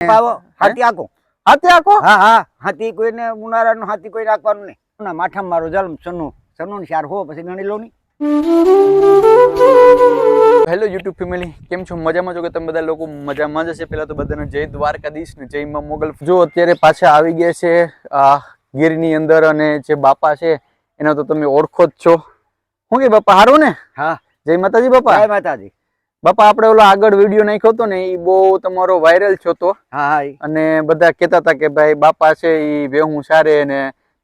પાવો? હાથી આખો? હાથી આખો? હા હા. હાથી કોઈને ઉનાળાનું હાથી કોઈ રાખવાનું નહીં. ના મારો જન્મ સનુ સનુ ચાર હો પછી ગણી લો ની હેલો યુટ્યુબ ફેમિલી કેમ છો? મજામાં છો કે તમે બધા લોકો? મજામાં જ હશે. પહેલા તો બધાને જય દ્વારકાધીશ ને જય માં મોગલ. જો અત્યારે પાછા આવી ગયા છે આ ગીરની અંદર અને જે બાપા છે એના તો તમે ઓળખો જ છો. શું કે બાપા હારું ને? હા. જય માતાજી બાપા. જય માતાજી. બાપા આપણે ઓલો આગળ વીડિયો નાખ્યો હતો ને એ બહુ તમારો વાયરલ થયો હતો અને બધા કહેતા હતા કે ભાઈ બાપા છે એ ભેહું સારે ને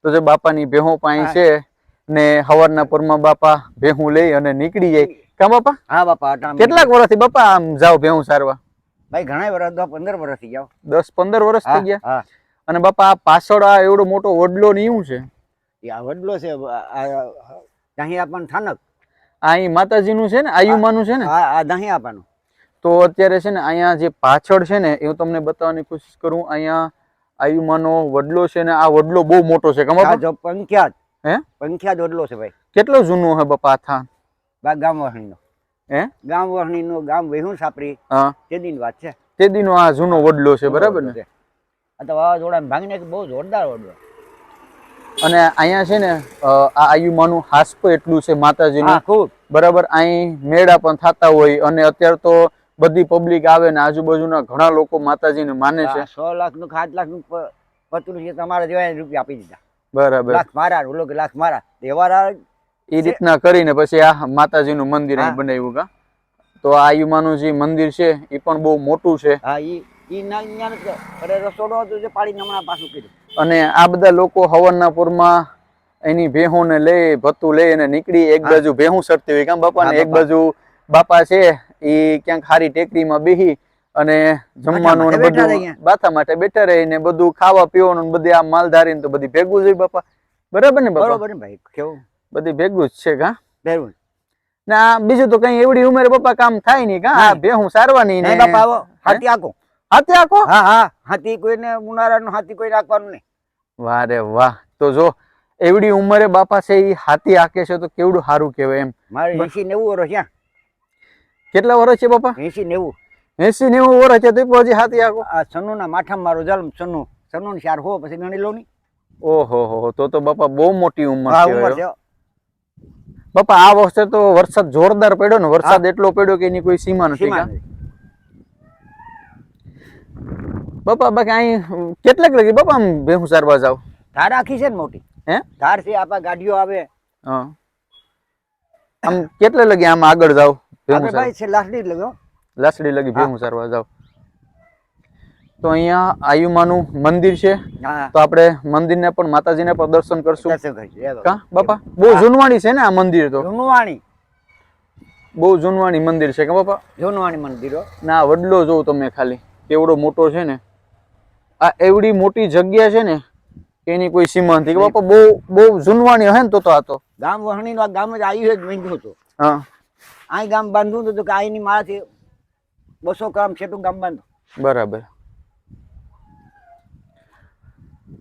તો જે બાપાની ભેહો પાણી છે ને હવારના પરમાં બાપા ભેહું લઈ અને નીકળી જાય કા બાપા હા બાપા કેટલાક વર્ષથી બાપા આમ જાવ ભેહું સારવા ભાઈ ઘણા વર્ષ દસ પંદર વર્ષ થઈ ગયા દસ પંદર વર્ષ થઈ ગયા અને બાપા આ પાછળ આ એવડો મોટો વડલો ને એવું છે આ વડલો છે આ- આ- થાનક અહીં માતાજીનું છે ને આયુમાનું છે ને? હા આ દહીં આપવાનું તો અત્યારે છે ને અહીંયા જે પાછળ છે ને એ હું તમને બતાવવાની કોશિશ કરું અહીંયા આયુમાનો વડલો છે ને આ વડલો બહુ મોટો છે ખબર જો પંખ્યાત હે? પંખ્યાત વડલો છે ભાઈ. કેટલો જૂનો હે બાપા થા બા ગામ વહણીનો. હે? ગામ વહણીનો ગામ વેહું સાપરી. હા. તે દિન વાત છે. તે દિનો આ જૂનો વડલો છે બરાબર ને? આ તો વાવાઝોડા ભાંગી નાખી બહુ જોરદાર વડલો. અને અહીંયા છે ને આ આયુમાનું હાસ્પ એટલું છે માતાજીનું. ખૂબ. બરાબર અહીં મેળા પણ થતા હોય અને અત્યારે તો બધી પબ્લિક આવે ને આજુબાજુના ઘણા લોકો માતાજીને માને છે. સો લાખનું સાત લાખનું પતરું છે તમારા જેવા રૂપિયા આપી દીધા. બરાબર. લાખ મારા ઓલો લાખ મારા. તહેવાર એ રીતના કરીને પછી આ માતાજીનું મંદિર અહીં બનાવ્યું કા. તો આ આયુમાનું જે મંદિર છે એ પણ બહુ મોટું છે. હા. અરે રસોડો હતો જે પાડીને હમણાં પાછું કીધું અને આ બધા લોકો હવનના પૂરમાં એની ભેહુંને લે ભત્તું લે અને નીકળી એક બાજુ ભેહું સરતી હોય. કાં બાપા ને એક બાજુ બાપા છે એ ક્યાંક હારી ટેકરીમાં બેહી અને જમવાનું ને બધું બાથા માટે બેઠા રહીને બધું ખાવા પીવાનું બધી આ માલધારી ને તો બધી ભેગું જ બાપા. બરાબર ને બરાબર ને ભાઈ કેવું? બધી ભેગું જ છે કા? બરોબર ના બીજું તો કઈ એવડી ઉંમરે બાપા કામ થાય નહીં કા? ભેહું સારવાની ને બાપા હાથી આખો હાથે આખો? હા હા. હાથી કોઈને ઉનાળાનો હાથી કોઈ રાખવાનું નહીં. વાહ રે વાહ. તો જો એવડી ઉંમરે બાપા છે એ હાથી આકે છે તો કેવડું સારું કહેવાય એમ. મારે એસી નેવું વર્ષ ક્યાં કેટલા વર્ષ છે બાપા? એસી નેવું. એસી નેવું વર્ષ છે તો પછી હાથી આખો આ સનુના માઠામાં મારો જન્મ સનુ સનુ ને ચાર હો પછી ગણી લો ની. ઓહો હો તો તો બાપા બહુ મોટી ઉંમર છે બાપા આ વર્ષે તો વરસાદ જોરદાર પડ્યો ને. વરસાદ એટલો પડ્યો કે એની કોઈ સીમા નથી સીમા કા? નથી. બાપા બાકી અહીં કેટલાક લગી બાપા આમ ભેહું સારવા જાવ ધાર આખી છે ને મોટી. હે? ધાર છે આપા ગાડીઓ આવે. હા. આમ કેટલે લગી આમ આગળ જાવ ભેહું ભાઈ છે લાસડી જ લગ્યો લાસડી લગી ભેહું સારવા જાવ તો અહીંયા આયુમાનું મંદિર છે. તો આપણે મંદિરને પણ માતાજીને પણ દર્શન કરશું. કા? બાપા બહુ જૂનવાણી છે ને આ મંદિર તો? જૂનવાણી. બહુ જૂનવાણી મંદિર છે કે બાપા? જૂનવાણી મંદિર ના વડલો જોઉં તમે ખાલી. કેવડો મોટો છે ને. આ એવડી મોટી જગ્યા છે ને એની કોઈ સીમા નથી. બાપા બહુ બહુ જૂનવાણી હે ને તો તો આ તો. ગામ વહણીનું આ ગામ જ આવ્યું જ મીંડું હતું હા. આ ગામ બાંધવું હતું તો કે આની મારાથી બસો ગ્રામ છેટું ગામ બાંધો. બરાબર.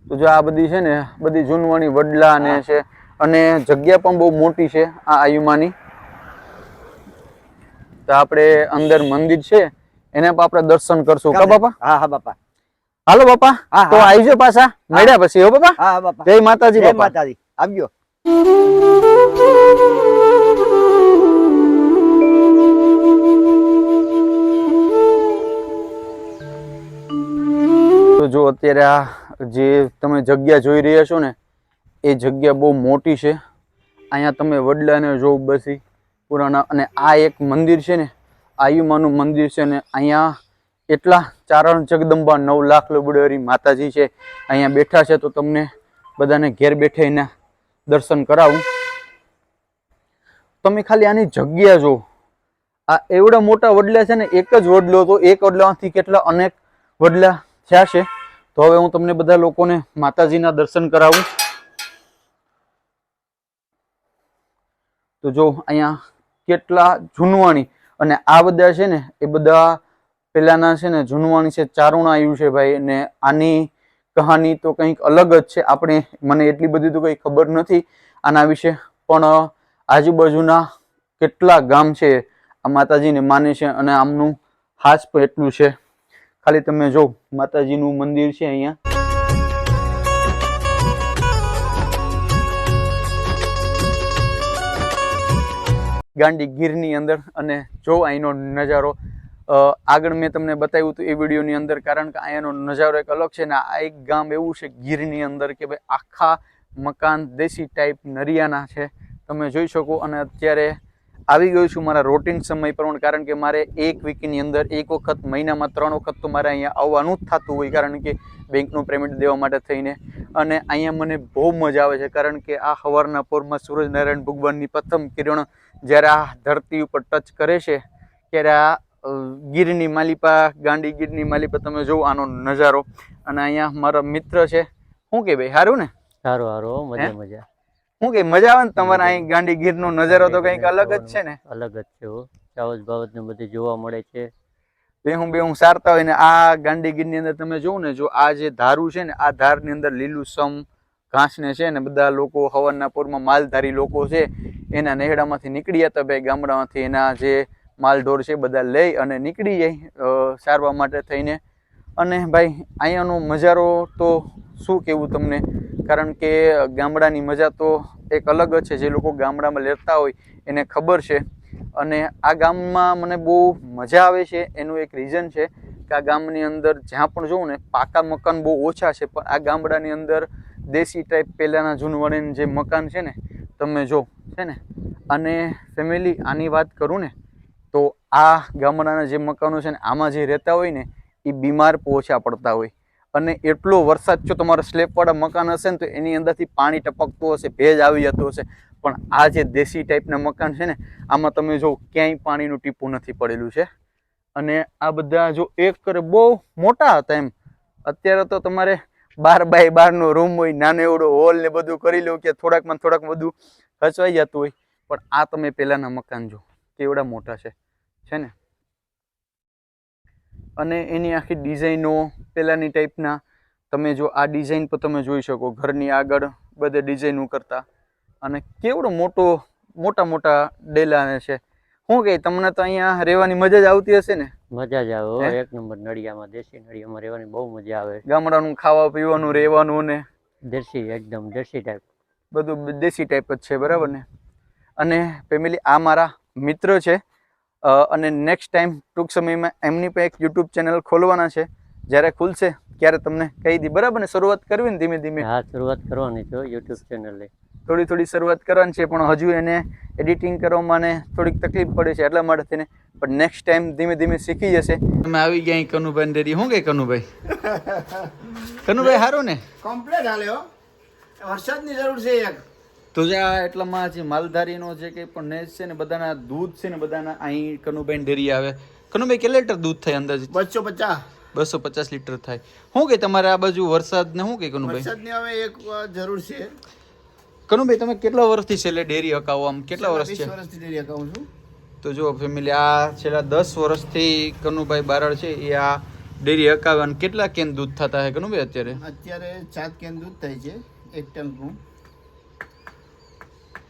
તો જો આ બધી છે ને બધી જૂનવાણી વડલા ને છે અને જગ્યા પણ બહુ મોટી છે આ આયુમાની. તો આપણે અંદર મંદિર છે એને પણ આપણે દર્શન કરશું. કા બાપા? હા હા બાપા. હાલો બાપા. તો. આવજો પાછા. મળ્યા પછી હો બાપા. હા હા બાપા. જય માતાજી જય માતાજી. આવજો. તો જો અત્યારે આ જે તમે જગ્યા જોઈ રહ્યા છો ને એ જગ્યા બહુ મોટી છે. અહીંયા તમે વડલાને જો બસી પુરાણા અને આ એક મંદિર છે ને આયુમાનું મંદિર છે ને અહીંયા એટલા ચારણ જગદંબા નવ લાખ લબડેરી માતાજી છે. અહીંયા બેઠા છે તો તમને બધાને ઘેર બેઠે એના દર્શન કરાવું. તમે ખાલી આની જગ્યા જો આ એવડા મોટા વડલા છે ને, એક જ વડલો હતો. એક વડલામાંથી કેટલા અનેક વડલા થયા છે. તો હવે હું તમને બધા લોકોને માતાજીના દર્શન કરાવું. તો જો અહીંયા કેટલા જૂનવાણી અને આ બધા છે ને, એ બધા પેલાના છે ને જૂનવાણી છે, ચારુણ આવ્યું છે ભાઈ અને આની કહાની તો કંઈક અલગ જ છે. આપણે, મને એટલી બધી તો કંઈ ખબર નથી. આના વિશે પણ આજુબાજુના કેટલા ગામ છે, આ માતાજીને માને છે અને આમનું હાસ પણ એટલું છે. ખાલી તમે જો, માતાજીનું મંદિર છે અહીંયા. ગાંડી ગીરની અંદર અને જો અહીંનો નજારો આગળ મેં તમને બતાવ્યું હતું એ વિડીયોની અંદર, કારણ કે અહીંયાનો નજારો એક અલગ છે ને આ એક ગામ એવું છે ગીરની અંદર કે ભાઈ આખા મકાન દેશી ટાઈપ નરિયાના છે. તમે જોઈ શકો અને અત્યારે આવી ગયું છું મારા રોટીન સમય પ્રમાણે, કારણ કે મારે એક વીકની અંદર એક વખત, મહિનામાં ત્રણ વખત તો મારે અહીંયા આવવાનું જ થતું હોય, કારણ કે બેંકનું પેમેન્ટ દેવા માટે થઈને. અને અહીંયા મને બહુ મજા આવે છે, કારણ કે આ સવારના પોરમાં સૂરજનારાયણ ભગવાનની પ્રથમ કિરણ જ્યારે આ ધરતી ઉપર ટચ કરે છે, ત્યારે આ ગીરની માલિપા ગાંડી ગીરની માલિપા તમે જોવો આનો નજારો. અને અહીંયા મારા મિત્ર છે. શું કે ભાઈ સારું ને? સારું સારું મજા મજા. શું કે મજા આવે ને તમારે અહીં ગાંડી ગીરનો નજારો તો કંઈક અલગ જ છે ને? અલગ જ છે ચાવજ બાવજ ને બધી જોવા મળે છે. બેહું બેહું સારતા હોય ને આ ગાંડી ગીરની અંદર તમે જોવો ને જો આ જે ધારું છે ને આ ધારની અંદર લીલું સમ ઘાસ ને છે ને બધા લોકો હવનના પૂરમાં માલધારી લોકો છે એના નેહડામાંથી નીકળી જતા ભાઈ ગામડામાંથી એના જે માલઢોર છે બધા લઈ અને નીકળી જાય સારવા માટે થઈને. અને ભાઈ, અહીંયાનો મજારો તો શું કહેવું તમને? કારણ કે ગામડાની મજા તો એક અલગ જ છે. જે લોકો ગામડામાં લેતા હોય એને ખબર છે. અને આ ગામમાં મને બહુ મજા આવે છે, એનું એક રીઝન છે કે આ ગામની અંદર જ્યાં પણ જોઉં ને, પાકા મકાન બહુ ઓછા છે, પણ આ ગામડાની અંદર દેશી ટાઈપ પહેલાંના જૂનવાણીના જે મકાન છે ને, તમે જો, છે ને? અને ફેમિલી આની વાત કરું ને આ ગામડાના જે મકાનો છે ને, આમાં જે રહેતા હોય ને, એ બીમાર ઓછા પડતા હોય. અને એટલો વરસાદ જો તમારા સ્લેબવાળા મકાન હશે ને, તો એની અંદરથી પાણી ટપકતું હશે, ભેજ આવી જતો હશે. પણ આ જે દેશી ટાઈપના મકાન છે ને, આમાં તમે જો ક્યાંય પાણીનું ટીપું નથી પડેલું છે. અને આ બધા જો એક કરે, બહુ મોટા હતા એમ. અત્યારે તો તમારે બાર બાય બારનો રૂમ હોય, નાનો એવડો હોલ ને બધું કરી લો કે થોડાકમાં થોડાક બધું ખચવાઈ જતું હોય. પણ આ તમે પહેલાંના મકાન જો કેવડા મોટા છે. છે ને? અને એની આખી ડિઝાઇનો પહેલાંની ટાઈપના તમે જો આ ડિઝાઇન પર તમે જોઈ શકો ઘરની આગળ બધે ડિઝાઇનો કરતા અને કેવડો મોટો મોટા મોટા ડેલાને છે. શું કહે તમને તો અહીંયા રહેવાની મજા જ આવતી હશે ને? મજા જ આવે એક નંબર નળિયામાં દેશી નળિયામાં રહેવાની બહુ મજા આવે ગામડાનું ખાવા પીવાનું રહેવાનું ને? દેશી એકદમ દેશી ટાઈપ બધું દેશી ટાઈપ જ છે બરાબર ને? અને ફેમિલી આ મારા મિત્ર છે. અને નેક્સ્ટ ટાઈમ ટૂંક સમયમાં એમની પણ એક યુટ્યુબ ચેનલ ખોલવાના છે. જ્યારે ખુલશે ત્યારે તમને કહી દી બરાબર ને? શરૂઆત કરવી ને ધીમે ધીમે. હા શરૂઆત કરવાની છે યુટ્યુબ ચેનલ થોડી થોડી શરૂઆત કરવાની છે પણ હજુ એને એડિટિંગ કરવામાં ને થોડીક તકલીફ પડે છે એટલા માટે થઈને. પણ નેક્સ્ટ ટાઈમ ધીમે ધીમે શીખી જશે. તમે આવી ગયા અહીં કનુભાઈ ડેરી. શું કે કનુભાઈ? કનુભાઈ સારું ને? કમ્પ્લેટ હાલ્યો વરસાદની જરૂર છે એક. તો જે આ એટલામાં જે માલધારીનો જે કંઈ પણ નેસ છે ને બધાના દૂધ છે ને બધાના અહીં કનુભાઈ ડેરી આવે. કનુભાઈ કેટલા લીટર દૂધ થાય અંદાજે બસો પચાસ. બસો પચાસ લીટર થાય. શું કે તમારે આ બાજુ વરસાદ ને શું કે કનુભાઈ વરસાદની હવે એક જરૂર છે. કનુભાઈ તમે કેટલા વર્ષથી છેલ્લે ડેરી હકાવો આમ? કેટલા વર્ષ છે? વર્ષથી ડેરી હકાવું છું. તો જો ફેમિલી આ છેલ્લા દસ વર્ષથી કનુભાઈ બારડ છે એ આ ડેરી હકાવે. કેટલા કેન દૂધ થતા હે કનુભાઈ અત્યારે? અત્યારે સાત કેન દૂધ થાય છે એક ટેન્કનું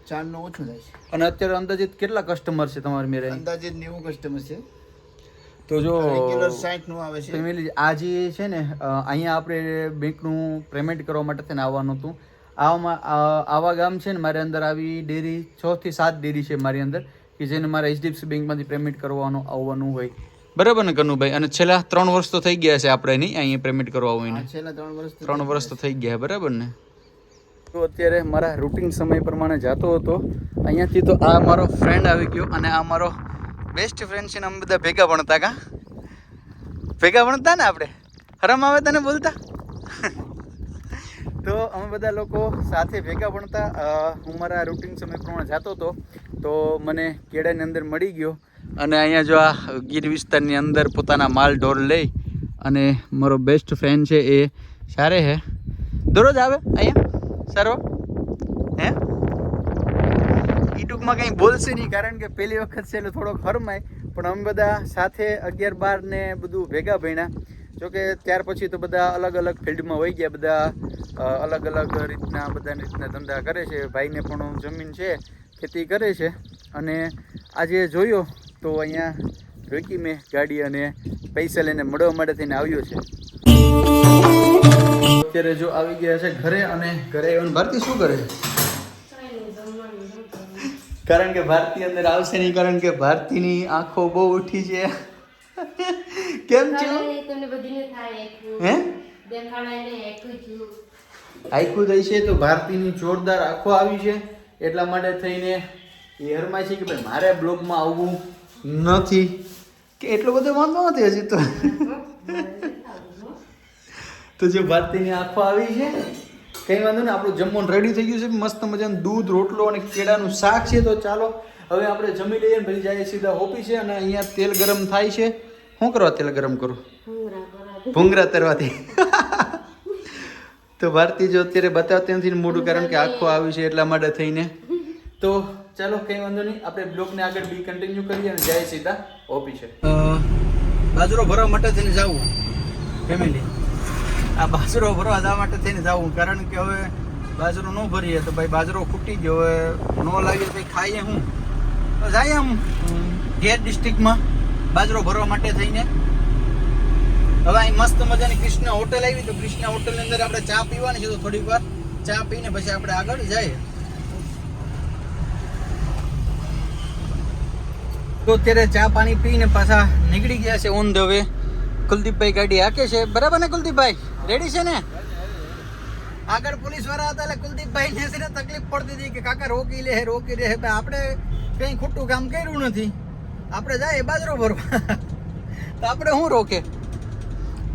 ચારનું ઓછું થાય છે. અને અત્યારે અંદાજિત કેટલા કસ્ટમર છે તમારે મેરે અંદાજિત અંદાજે નેવું કસ્ટમર છે. તો જો નું આવે છે. ફેમિલી આ જે છે ને અહીંયા આપણે બેંકનું પેમેન્ટ કરવા માટે તેને આવવાનું હતું. આવામાં આવા ગામ છે ને મારી અંદર આવી ડેરી છ થી સાત ડેરી છે મારી અંદર કે જેને મારે એચડીએફસી બેંકમાંથી પેમેન્ટ કરવાનું આવવાનું હોય. બરાબર ને કનુભાઈ? અને છેલ્લા ત્રણ વર્ષ તો થઈ ગયા છે આપણે નહીં અહીંયા પેમેન્ટ કરવા હોય ને છેલ્લા ત્રણ વર્ષ ત્રણ વર્ષ તો થઈ ગયા બરાબર ને? તો અત્યારે મારા રૂટિન સમય પ્રમાણે જતો હતો. અહીંયાથી તો આ મારો ફ્રેન્ડ આવી ગયો અને આ મારો બેસ્ટ ફ્રેન્ડ છે ને અમે બધા ભેગા ભણતા કા? ભેગા ભણતા ને આપણે? હરમ આવે તને બોલતા? તો અમે બધા લોકો સાથે ભેગા ભણતા. હું મારા રૂટિન સમય પ્રમાણે જતો હતો. તો મને કેળાની અંદર મળી ગયો અને અહીંયા જો આ ગીર વિસ્તારની અંદર પોતાના માલ ઢોર લઈ અને મારો બેસ્ટ ફ્રેન્ડ છે એ સારે હે. દરરોજ આવે અહીંયા? સર્વ હે. એ ટૂંકમાં કંઈ બોલશે નહીં, કારણ કે પહેલી વખત છે એટલે થોડોક હરમાય પણ અમે બધા સાથે અગિયાર બાર ને બધું ભેગા ભણ્યા. જોકે ત્યાર પછી તો બધા અલગ અલગ ફિલ્ડમાં વહી ગયા, બધા અલગ અલગ રીતના, બધાની રીતના ધંધા કરે છે. ભાઈને પણ જમીન છે, ખેતી કરે છે. અને આજે જોયો તો અહીંયા રોકી મેં ગાડી અને પૈસા લઈને મળવા માટે થઈને આવ્યો છે. અત્યારે જો આવી ગયા છે ઘરે અને ઘરે આવીને ભારતી શું કરે? કારણ કે ભારતી અંદર આવશે નહીં, કારણ કે ભારતીની આંખો બહુ ઉઠી છે. કેમ છે? હે. આખું થઈ છે તો ભારતીની જોરદાર આંખો આવી છે. એટલા માટે થઈને એ હરમાય છે કે ભાઈ મારે બ્લોગમાં આવવું નથી. કે એટલો બધો વાંધો નથી હજી તો. તો જે ભારતીની આંખો આવી છે કંઈ વાંધો નહીં આપણું જમવાનું રેડી થઈ ગયું છે. મસ્ત મજાનું દૂધ રોટલો અને કેળાનું શાક છે તો ચાલો હવે આપણે જમી લઈએ ને પછી જઈએ સીધા ઓફિસે અને અહીંયા તેલ ગરમ થાય છે. શું કરવા તેલ ગરમ કરું? ભૂંગરા તરવાથી. તો ભારતી જો અત્યારે બતાવતી નથી ને મોઢું કારણ કે આખો આવ્યું છે એટલા માટે થઈને. તો ચાલો કંઈ વાંધો નહીં આપણે બ્લોગને આગળ બી કન્ટિન્યુ કરીએ અને જાય સીધા ઓફિસે. બાજરો ભરવા માટે થઈને જવું. ફેમિલી આ બાજરો ભરવા જવા માટે થઈને જવું કારણ કે હવે બાજરો ન ભરીએ તો ભાઈ બાજરો ખૂટી ગયો. હવે ન લાગે તો ખાઈએ હું? તો જાય આમ, ઘેર ડિસ્ટ્રિક્ટમાં બાજરો ભરવા માટે થઈને. હવે અહીં મસ્ત મજાની કૃષ્ણ હોટેલ આવી. તો કૃષ્ણ હોટેલની અંદર આપણે ચા પીવાની છે તો થોડીક વાર ચા પીને પછી આપણે આગળ જઈએ. તો અત્યારે ચા પાણી પીને પાછા નીકળી ગયા છે ઓન ધ વે. કુલદીપભાઈ ગાડી હાકે છે. બરાબર ને કુલદીપભાઈ? રેડી છે ને? આગળ પોલીસવાળા હતા એટલે કુલદીપભાઈ ને છે તકલીફ પડતી હતી કે કાકા રોકી લે રોકી લે. પણ આપણે કંઈ ખોટું કામ કર્યું નથી. આપણે જાય બાજરો ભરવા. તો આપણે શું રોકે?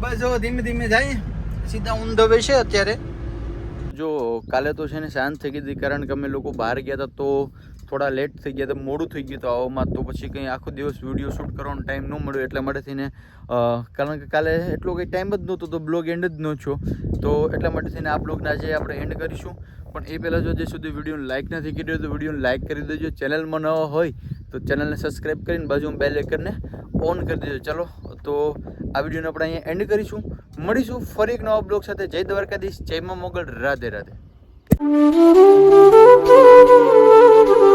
બસ જો ધીમે ધીમે જાય. સીધા ઊંધવે છે અત્યારે. જો કાલે તો છે ને શાંત થઈ ગઈ હતી કારણ કે અમે લોકો બહાર ગયા હતા તો થોડા લેટ થઈ ગયા, તો મોડું થઈ ગયું તો આવવામાં. તો પછી કંઈ આખો દિવસ વીડિયો શૂટ કરવાનો ટાઈમ ન મળ્યો એટલા માટે થઈને કારણ કે કાલે એટલો કંઈ ટાઈમ જ નહોતો, તો બ્લોગ એન્ડ જ ન છો તો એટલા માટે થઈને આ બ્લોગને આજે આપણે એન્ડ કરીશું. પણ એ પહેલાં જો જે સુધી વિડીયોને લાઇક નથી કર્યો તો વિડીયોને લાઇક કરી દેજો. ચેનલમાં નવા હોય તો ચેનલને સબસ્ક્રાઈબ કરીને બાજુમાં બેલ આઇકનને ઓન કરી દેજો. ચાલો, તો આ વિડીયોને આપણે અહીંયા એન્ડ કરીશું. મળીશું ફરી એક નવા બ્લોગ સાથે. જય દ્વારકાધીશ જયમાં મોગલ, રાધે રાધે.